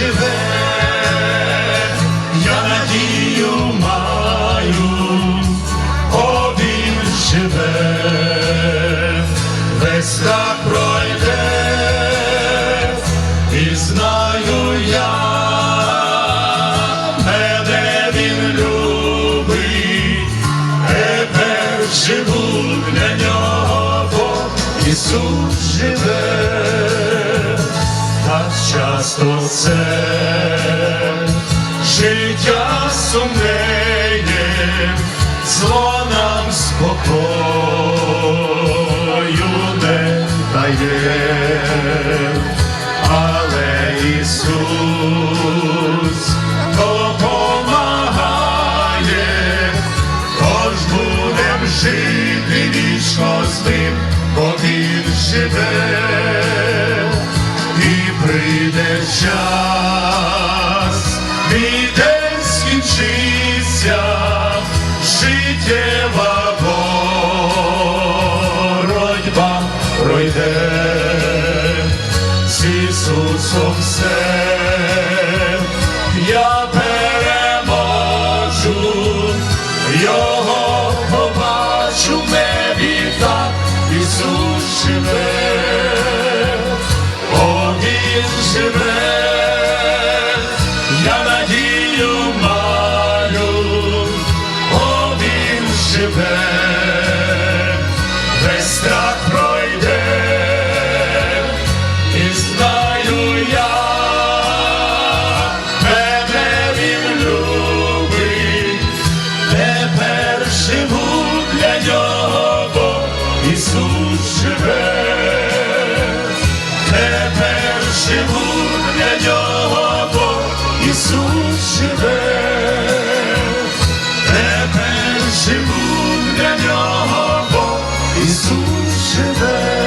живе, я надію маю, о він живе, страх пройде, і знаю я, мене він любить, живу для нього, Ісус живе, так часто це. Життя сумнеє, зло нам спокою і прийде час, мій день скінчиться, життєва боротьба пройде. З Ісусом все, я переможу, Його побачу в небі так, Ісус живе, живе, я надію маю, о, Він живе, весь страх пройде. І знаю я, мене він любить, тепер живу для нього, бо Ісус живе, тепер живу для нього, бо Ісус живе.